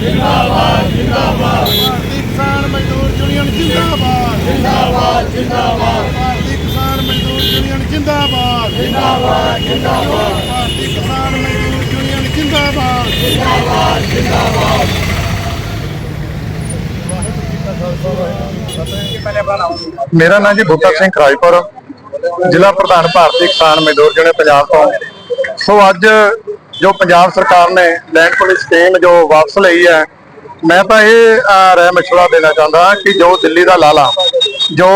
ਜਿੰਦਾਬਾਦ ਜਿੰਦਾਬਾਦ ਭਾਰਤੀ ਕਿਸਾਨ ਮਜ਼ਦੂਰ ਯੂਨੀਅਨ ਜਿੰਦਾਬਾਦ। ਜਿੰਦਾਬਾਦ ਜਿੰਦਾਬਾਦ ਭਾਰਤੀ ਕਿਸਾਨ ਮਜ਼ਦੂਰ ਯੂਨੀਅਨ ਜਿੰਦਾਬਾਦ। ਜਿੰਦਾਬਾਦ ਜਿੰਦਾਬਾਦ ਭਾਰਤੀ ਕਿਸਾਨ ਮਜ਼ਦੂਰ ਯੂਨੀਅਨ ਜਿੰਦਾਬਾਦ। ਮੇਰਾ ਨਾਮ ਜੀ ਬੂਟਾ ਸਿੰਘ ਖਰਾਜਪੁਰ ਜ਼ਿਲ੍ਹਾ ਪ੍ਰਧਾਨ ਭਾਰਤੀ ਕਿਸਾਨ ਮਜ਼ਦੂਰ ਯੂਨੀਅਨ ਪੰਜਾਬ ਤੋਂ। ਸੋ ਅੱਜ ਜੋ ਪੰਜਾਬ ਸਰਕਾਰ ਨੇ ਲੈਂਡ ਪੁਲਿਸ ਸਕੀਮ ਜੋ ਵਾਪਸ ਲਈ ਹੈ, ਮੈਂ ਤਾਂ ਇਹ ਰਹਿ ਮਸ਼ਵਰਾ ਦੇਣਾ ਚਾਹੁੰਦਾ ਕਿ ਜੋ ਦਿੱਲੀ ਦਾ ਲਾਲਾ, ਜੋ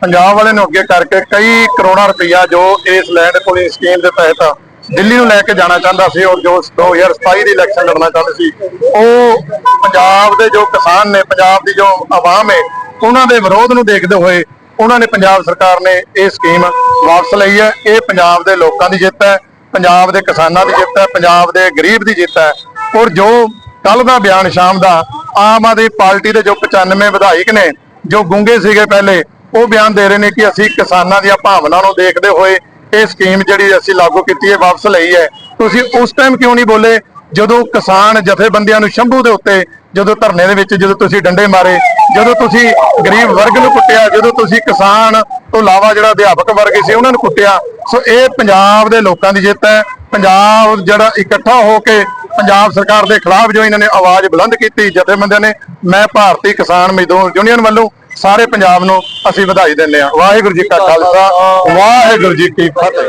ਪੰਜਾਬ ਵਾਲੇ ਨੂੰ ਅੱਗੇ ਕਰਕੇ ਕਈ ਕਰੋੜਾਂ ਰੁਪਈਆ ਜੋ ਇਸ ਲੈਂਡ ਪੁਲਿਸ ਸਕੀਮ ਦੇ ਤਹਿਤ ਦਿੱਲੀ ਨੂੰ ਲੈ ਕੇ ਜਾਣਾ ਚਾਹੁੰਦਾ ਸੀ ਔਰ ਜੋ 2027 ਦੀ ਇਲੈਕਸ਼ਨ ਲੜਨਾ ਚਾਹੁੰਦੇ ਸੀ, ਉਹ ਪੰਜਾਬ ਦੇ ਜੋ ਕਿਸਾਨ ਨੇ, ਪੰਜਾਬ ਦੀ ਜੋ ਆਵਾਮ ਹੈ ਉਹਨਾਂ ਦੇ ਵਿਰੋਧ ਨੂੰ ਦੇਖਦੇ ਹੋਏ ਉਹਨਾਂ ਨੇ ਪੰਜਾਬ ਸਰਕਾਰ ਨੇ ਇਹ ਸਕੀਮ ਵਾਪਸ ਲਈ ਹੈ। ਇਹ ਪੰਜਾਬ ਦੇ ਲੋਕਾਂ ਦੀ ਜਿੱਤ ਹੈ। ਪੰਜਾਬ ਦੇ ਕਿਸਾਨਾਂ ਦੀ ਜਿੱਤ ਹੈ, ਪੰਜਾਬ ਦੇ ਗਰੀਬ ਦੀ ਜਿੱਤ ਹੈ। ਔਰ ਜੋ ਕੱਲ ਦਾ ਬਿਆਨ ਸ਼ਾਮ ਦਾ, ਆਮ ਆਦਮੀ ਪਾਰਟੀ ਦੇ ਜੋ 95 ਵਿਧਾਇਕ ਨੇ, ਜੋ ਗੁੰਗੇ ਸੀਗੇ ਪਹਿਲੇ, ਉਹ ਬਿਆਨ ਦੇ ਰਹੇ ਨੇ ਕਿ ਅਸੀਂ ਕਿਸਾਨਾਂ ਦੀਆਂ ਭਾਵਨਾ ਨੂੰ ਦੇਖਦੇ ਹੋਏ ਇਹ ਸਕੀਮ ਜਿਹੜੀ ਅਸੀਂ ਲਾਗੂ ਕੀਤੀ ਹੈ, ਵਾਪਸ ਲਈ ਹੈ। ਤੁਸੀਂ ਉਸ ਟਾਈਮ ਕਿਉਂ ਨਹੀਂ ਬੋਲੇ? ਜਦੋਂ ਕਿਸਾਨ ਜਥੇਬੰਦੀਆਂ ਨੂੰ ਸ਼ੰਭੂ ਦੇ ਉੱਤੇ, ਜਦੋਂ ਧਰਨੇ ਦੇ ਵਿੱਚ ਜਦੋਂ ਤੁਸੀਂ ਡੰਡੇ ਮਾਰੇ, ਜਦੋਂ ਤੁਸੀਂ ਗਰੀਬ ਵਰਗ ਨੂੰ ਕੁੱਟਿਆ, ਜਦੋਂ ਤੁਸੀਂ ਕਿਸਾਨ ਤੋਂ ਇਲਾਵਾ ਜਿਹੜਾ ਅਧਿਆਪਕ ਵਰਗ ਸੀ, ਉਹਨਾਂ ਨੂੰ ਕੁੱਟਿਆ ਸੋ ਇਹ ਪੰਜਾਬ ਦੇ ਲੋਕਾਂ ਦੀ ਜਿੱਤ ਹੈ। ਪੰਜਾਬ ਜਿਹੜਾ ਇਕੱਠਾ ਹੋ ਕੇ ਪੰਜਾਬ ਸਰਕਾਰ ਦੇ ਖਿਲਾਫ ਜੋ ਇਹਨਾਂ ਨੇ ਆਵਾਜ਼ ਬੁਲੰਦ ਕੀਤੀ ਜਥੇਬੰਦੀਆਂ ਨੇ ਮੈਂ ਭਾਰਤੀ ਕਿਸਾਨ ਮਜ਼ਦੂਰ ਯੂਨੀਅਨ ਵੱਲੋਂ ਸਾਰੇ ਪੰਜਾਬ ਨੂੰ ਅਸੀਂ ਵਧਾਈ ਦਿੰਦੇ ਹਾਂ। ਵਾਹਿਗੁਰੂ ਜੀ ਕਾ ਖਾਲਸਾ ਵਾਹਿਗੁਰੂ ਜੀ ਕੀ ਫਤਿਹ।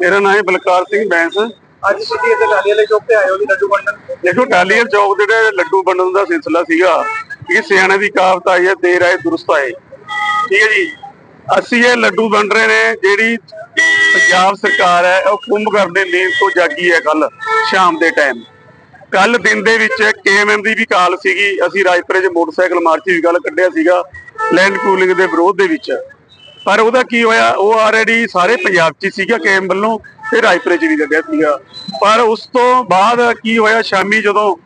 ਮੇਰਾ ਨਾਮ ਹੈ ਬਲਕਾਰ ਸਿੰਘ ਬੈਂਸ। ਅੱਜ ਤੁਸੀਂ ਇੱਥੇ ਲਾਲੀ ਵਾਲੇ ਚੌਕ ਤੇ ਆਏ ਹੋ ਜੀ ਲੱਡੂ ਵੰਡਣ। ਦੇਖੋ ਟਾਲੀਅਰ ਚੌਕ ਦੇ ਜਿਹੜੇ ਲੱਡੂ ਵੰਡਣ ਦਾ ਸਿਲਸਿਲਾ ਸੀਗਾ ਇਹ ਸਿਆਣੇ ਦੀ ਕਾਵਤ ਆਈ ਹੈ ਦੇਰ ਆਏ ਦੁਰਸਤ ਆਏ। ਠੀਕ ਹੈ ਜੀ? ਅਸੀਂ ਇਹ ਲੱਡੂ ਵੰਡ ਰਹੇ ਨੇ, ਜਿਹੜੀ ਪੰਜਾਬ ਸਰਕਾਰ ਹੈ, ਉਹ ਕੁੰਭਕਰਨ ਦੇ ਨੀਂਦ ਤੋਂ ਜਾਗੀ ਹੈ ਕੱਲ ਸ਼ਾਮ ਦੇ ਟਾਈਮ ਕੱਲ ਦਿਨ ਦੇ ਵਿੱਚ ਕੇਐਮਐਮ ਦੀ ਵੀ ਕਾਲ ਸੀਗੀ, ਅਸੀਂ ਰਾਜਪੁਰੇ 'ਚ ਮੋਟਰਸਾਈਕਲ ਮਾਰਚ ਵੀ ਗੱਲ ਕੱਢਿਆ ਸੀਗਾ ਲੈਂਡ ਪੂਲਿੰਗ ਦੇ ਵਿਰੋਧ ਦੇ ਵਿੱਚ। ਪਰ ਉਹਦਾ ਕੀ ਹੋਇਆ, ਉਹ ਆਲਰੇਡੀ ਸਾਰੇ ਪੰਜਾਬ 'ਚ ਹੀ ਸੀਗਾ ਕੇਐਮ ਵੱਲੋਂ, ਤੇ ਰਾਜਪੁਰੇ 'ਚ ਵੀ ਕੱਢਿਆ ਸੀਗਾ। ਪਰ ਉਸ ਤੋਂ ਬਾਅਦ ਕੀ ਹੋਇਆ, ਸ਼ਾਮੀ ਜਦੋਂ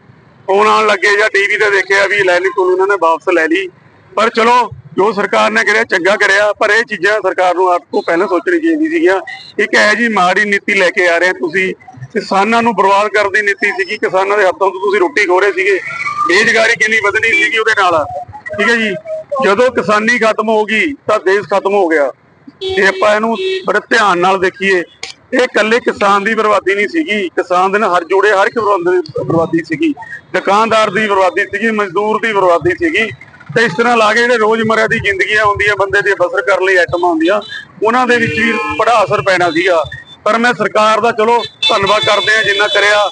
ਫੋਨ ਆਉਣ ਲੱਗੇ ਜਾਂ ਟੀਵੀ ਤੇ ਦੇਖਿਆ ਵੀ ਲੈਂਡ ਪੂਲਿੰਗ ਉਹਨਾਂ ਨੇ ਵਾਪਸ ਲੈ ਲਈ। ਪਰ ਚਲੋ ਜੋ ਸਰਕਾਰ ਨੇ ਕਰਿਆ, ਚੰਗਾ ਕਰਿਆ, ਪਰ ਇਹ ਚੀਜ਼ਾਂ ਸਰਕਾਰ ਨੂੰ ਆਪ ਤੋਂ ਪਹਿਲਾਂ ਸੋਚਣੀ ਚਾਹੀਦੀ ਸੀਗੀਆਂ। ਇੱਕ ਇਹ ਜੀ ਮਾੜੀ ਨੀਤੀ ਲੈ ਕੇ ਆ ਰਹੇ ਤੁਸੀਂ। ਕਿਸਾਨਾਂ ਨੂੰ ਬਰਬਾਦ ਕਰਨ ਦੀ ਨੀਤੀ ਸੀਗੀ। ਕਿਸਾਨਾਂ ਦੇ ਹੱਥੋਂ ਤੋਂ ਤੁਸੀਂ ਰੋਟੀ ਖੋ ਰਹੇ ਸੀਗੇ। ਬੇਰੁਜ਼ਗਾਰੀ ਕਿੰਨੀ ਵਧਣੀ ਸੀਗੀ ਉਹਦੇ ਨਾਲ। ਠੀਕ ਹੈ ਜੀ? ਜਦੋਂ ਕਿਸਾਨੀ ਖਤਮ ਹੋ ਗਈ, ਤਾਂ ਦੇਸ਼ ਖਤਮ ਹੋ ਗਿਆ। ਜੇ ਆਪਾਂ ਇਹਨੂੰ ਬੜੇ ਧਿਆਨ ਨਾਲ ਦੇਖੀਏ, ਇਹ ਇਕੱਲੇ ਕਿਸਾਨ ਦੀ ਬਰਬਾਦੀ ਨਹੀਂ ਸੀਗੀ। ਕਿਸਾਨ ਦੇ ਨਾਲ ਹਰ ਜੋੜੇ, ਹਰ ਇੱਕ ਬਰਬਾਦੀ ਬਰਬਾਦੀ ਸੀਗੀ। ਦੁਕਾਨਦਾਰ ਦੀ ਬਰਬਾਦੀ ਸੀਗੀ, ਮਜ਼ਦੂਰ ਦੀ ਬਰਬਾਦੀ ਸੀਗੀ। ਤੇ ਇਸ ਤਰ੍ਹਾਂ ਲਾ ਕੇ ਜਿਹੜੇ ਰੋਜ਼ਮਰਰਾ ਦੀ ਜ਼ਿੰਦਗੀਆਂ ਹੁੰਦੀਆਂ ਬੰਦੇ ਦੀ ਬਸਰ ਕਰਨ ਲਈ ਆਈਟਮਾਂ ਹੁੰਦੀਆਂ। ਉਹਨਾਂ ਦੇ ਵਿੱਚ ਵੀ ਬੜਾ ਅਸਰ ਪੈਣਾ ਸੀਗਾ। ਪਰ ਮੈਂ ਸਰਕਾਰ ਦਾ ਚਲੋ ਧੰਨਵਾਦ ਕਰਦੇ ਆ ਜਿੰਨਾ ਕਰਿਆ।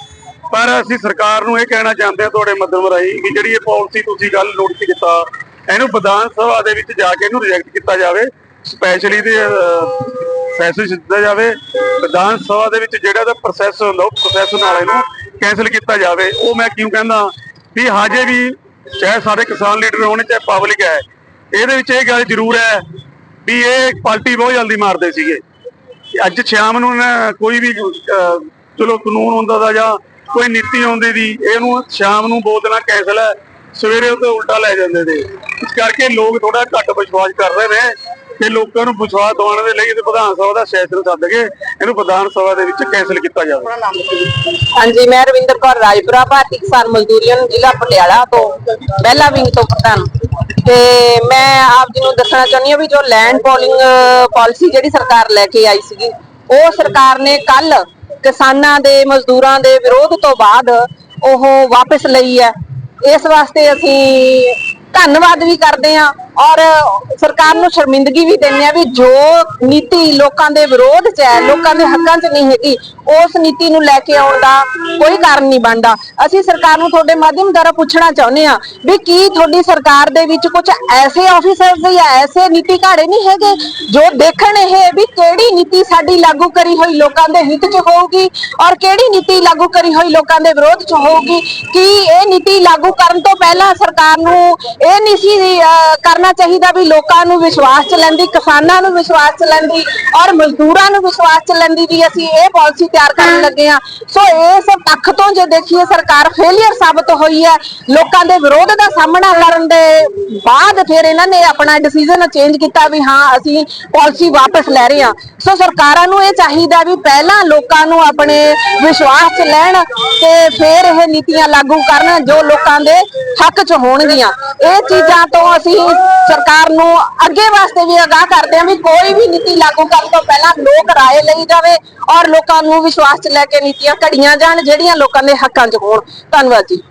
ਪਰ ਅਸੀਂ ਸਰਕਾਰ ਨੂੰ ਇਹ ਕਹਿਣਾ ਚਾਹੁੰਦੇ ਆ ਤੁਹਾਡੇ ਮਾਧਿਅਮ ਰਾਹੀਂ ਕਿ ਜਿਹੜੀ ਇਹ ਪਾਲਿਸੀ ਤੁਸੀਂ ਗੱਲ ਨੋਟਿਸ ਕੀਤਾ, ਇਹਨੂੰ ਵਿਧਾਨ ਸਭਾ ਦੇ ਵਿੱਚ ਜਾ ਕੇ ਇਹਨੂੰ ਰਿਜੈਕਟ ਕੀਤਾ ਜਾਵੇ। ਸਪੈਸ਼ਲੀ ਦੇ ਫੈਸਲੇ ਦਿੱਤਾ ਜਾਵੇ। ਵਿਧਾਨ ਸਭਾ ਦੇ ਵਿੱਚ ਜਿਹੜਾ ਦਾ ਪ੍ਰੋਸੈਸ ਹੁੰਦਾ, ਉਹ ਪ੍ਰੋਸੈਸ ਨਾਲ ਇਹਨੂੰ ਕੈਨਸਲ ਕੀਤਾ ਜਾਵੇ। ਉਹ ਮੈਂ ਕਿਉਂ ਕਹਿੰਦਾ, ਵੀ ਹਾਜੇ ਵੀ ਚਾਹੇ ਸਾਡੇ ਕਿਸਾਨ ਲੀਡਰ ਹੋਣ, ਚਾਹੇ ਪਬਲਿਕ ਹੈ। ਇਹਦੇ ਵਿੱਚ ਇਹ ਗੱਲ ਜ਼ਰੂਰ ਹੈ ਵੀ ਇਹ ਪਾਰਟੀ ਬਹੁਤ ਜਲਦੀ ਮਾਰਦੇ ਸੀਗੇ। ਅੱਜ ਸ਼ਾਮ ਨੂੰ ਕੋਈ ਵੀ ਚਲੋ ਕਾਨੂੰਨ ਹੁੰਦਾ ਦਾ ਜਾਂ ਕੋਈ ਨੀਤੀ ਆਉਂਦੀ ਦੀ, ਇਹਨੂੰ ਸ਼ਾਮ ਨੂੰ ਬੋਲ ਦੇਣਾ ਕੈਂਸਲ ਹੈ। ਸਵੇਰੇ ਉਹ ਤੇ ਉਲਟਾ ਲੈ ਜਾਂਦੇ ਨੇ। ਇਸ ਕਰਕੇ ਲੋਕ ਥੋੜਾ ਘੱਟ ਵਿਸ਼ਵਾਸ ਕਰ ਰਹੇ ਨੇ। ਤੇ ਲੋਕਾਂ ਨੂੰ ਵਿਸ਼ਵਾਸ ਦਿਵਾਉਣ ਦੇ ਲਈ ਇਹ ਵਿਧਾਨ ਸਭਾ ਦਾ ਸੈਸ਼ਨ ਸੱਦ ਕੇ ਇਹਨੂੰ ਵਿਧਾਨ ਸਭਾ ਦੇ ਵਿੱਚ ਕੈਂਸਲ ਕੀਤਾ ਜਾਵੇ ਹਾਂਜੀ ਮੈਂ ਰਵਿੰਦਰ ਕੌਰ ਰਾਜਪੁਰਾ ਭਾਰਤੀ ਕਿਸਾਨ ਮਜ਼ਦੂਰ ਯੂਨੀਅਨ ਜ਼ਿਲ੍ਹਾ ਪਟਿਆਲਾ ਤੋਂ ਪਹਿਲਾ ਵਿੰਗ ਤੋਂ ਪ੍ਰਧਾਨ। ਤੇ ਮੈਂ ਆਪ ਜੀ ਨੂੰ ਦੱਸਣਾ ਚਾਹੁੰਦੀ ਹਾਂ ਵੀ ਜੋ ਲੈਂਡ ਪੋਲਿੰਗ ਪਾਲਿਸੀ ਜਿਹੜੀ ਸਰਕਾਰ ਲੈ ਕੇ ਆਈ ਸੀਗੀ ਉਹ ਸਰਕਾਰ ਨੇ ਕੱਲ ਕਿਸਾਨਾਂ ਦੇ ਮਜ਼ਦੂਰਾਂ ਦੇ ਵਿਰੋਧ ਤੋਂ ਬਾਅਦ ਉਹ ਵਾਪਸ ਲਈ ਹੈ। ਇਸ ਵਾਸਤੇ ਅਸੀਂ ਧੰਨਵਾਦ ਵੀ ਕਰਦੇ ਹਾਂ। ਔਰ ਸਰਕਾਰ ਨੂੰ ਸ਼ਰਮਿੰਦਗੀ ਵੀ ਦਿੰਦੇ ਆ ਵੀ ਜੋ ਨੀਤੀ ਲੋਕਾਂ ਦੇ ਵਿਰੋਧ 'ਚ ਹੈ, ਲੋਕਾਂ ਦੇ ਹੱਕਾਂ 'ਚ ਨਹੀਂ ਹੈਗੀ, ਉਸ ਨੀਤੀ ਨੂੰ ਲੈ ਕੇ ਆਉਣ ਦਾ ਕੋਈ ਕਾਰਨ ਨਹੀਂ ਬਣਦਾ। ਅਸੀਂ ਸਰਕਾਰ ਨੂੰ ਤੁਹਾਡੇ ਮਾਧਿਅਮ ਦੁਆਰਾ ਪੁੱਛਣਾ ਚਾਹੁੰਦੇ ਆ ਵੀ ਕੀ ਤੁਹਾਡੀ ਸਰਕਾਰ ਦੇ ਵਿੱਚ ਕੁਝ ਐਸੇ ਆਫੀਸਰਸ ਜਾਂ ਐਸੇ ਨੀਤੀ ਘਾੜੇ ਨਹੀਂ ਹੈਗੇ ਜੋ ਦੇਖਣ ਇਹ ਵੀ ਕਿਹੜੀ ਨੀਤੀ ਸਾਡੀ ਲਾਗੂ ਕਰੀ ਹੋਈ ਲੋਕਾਂ ਦੇ ਹਿੱਤ 'ਚ ਹੋਊਗੀ ਔਰ ਕਿਹੜੀ ਨੀਤੀ ਲਾਗੂ ਕਰੀ ਹੋਈ ਲੋਕਾਂ ਦੇ ਵਿਰੋਧ 'ਚ ਹੋਊਗੀ? ਕੀ ਇਹ ਨੀਤੀ ਲਾਗੂ ਕਰਨ ਤੋਂ ਪਹਿਲਾਂ ਸਰਕਾਰ ਨੂੰ ਇਹ ਨਹੀਂ ਸੀ ਕਰਨਾ ਕਰਨਾ ਚਾਹੀਦਾ ਵੀ ਲੋਕਾਂ ਨੂੰ ਵਿਸ਼ਵਾਸ ਚ ਲੈਂਦੀ ਕਿਸਾਨਾਂ ਨੂੰ ਵਿਸ਼ਵਾਸ ਚ ਲੈਂਦੀ ਔਰ ਮਜ਼ਦੂਰਾਂ ਨੂੰ ਵਿਸ਼ਵਾਸ ਚ ਲੈਂਦੀ ਵੀ ਅਸੀਂ ਇਹ ਪਾਲਿਸੀ ਤਿਆਰ ਕਰਨ ਲੱਗੇ ਆ ਸੋ ਇਸ ਪੱਖ ਤੋਂ ਜੇ ਦੇਖੀਏ ਸਰਕਾਰ ਫੇਲਿਅਰ ਸਾਬਤ ਹੋਈ ਹੈ। ਲੋਕਾਂ ਦੇ ਵਿਰੋਧ ਦਾ ਸਾਹਮਣਾ ਕਰਨ ਦੇ ਬਾਅਦ ਫਿਰ ਇਹਨਾਂ ਨੇ ਆਪਣਾ ਡਿਸੀਜਨ ਚੇਂਜ ਕੀਤਾ ਵੀ ਹਾਂ ਅਸੀਂ ਪਾਲਿਸੀ ਵਾਪਸ ਲੈ ਰਹੇ ਹਾਂ। ਸੋ ਸਰਕਾਰਾਂ ਨੂੰ ਇਹ ਚਾਹੀਦਾ ਵੀ ਪਹਿਲਾਂ ਲੋਕਾਂ ਨੂੰ ਆਪਣੇ ਵਿਸ਼ਵਾਸ 'ਚ ਲੈਣ ਤੇ ਫਿਰ ਇਹ ਨੀਤੀਆਂ ਲਾਗੂ ਕਰਨ ਜੋ ਲੋਕਾਂ ਦੇ ਹੱਕ 'ਚ ਹੋਣਗੀਆਂ। ਇਹ ਚੀਜ਼ਾਂ ਤੋਂ ਅਸੀਂ ਸਰਕਾਰ ਨੂੰ ਅੱਗੇ ਵਾਸਤੇ ਵੀ ਅਗਾਹ ਕਰਦੇ ਹਾਂ ਵੀ ਕੋਈ ਵੀ ਨੀਤੀ ਲਾਗੂ ਕਰਨ ਤੋਂ ਪਹਿਲਾਂ ਲੋਕ ਰਾਏ ਲਈ ਜਾਵੇ ਔਰ ਲੋਕਾਂ ਨੂੰ ਵਿਸ਼ਵਾਸ 'ਚ ਲੈ ਕੇ ਨੀਤੀਆਂ ਘੜੀਆਂ ਜਾਣ, ਜਿਹੜੀਆਂ ਲੋਕਾਂ ਦੇ ਹੱਕਾਂ 'ਚ ਹੋਣ। ਧੰਨਵਾਦ ਜੀ।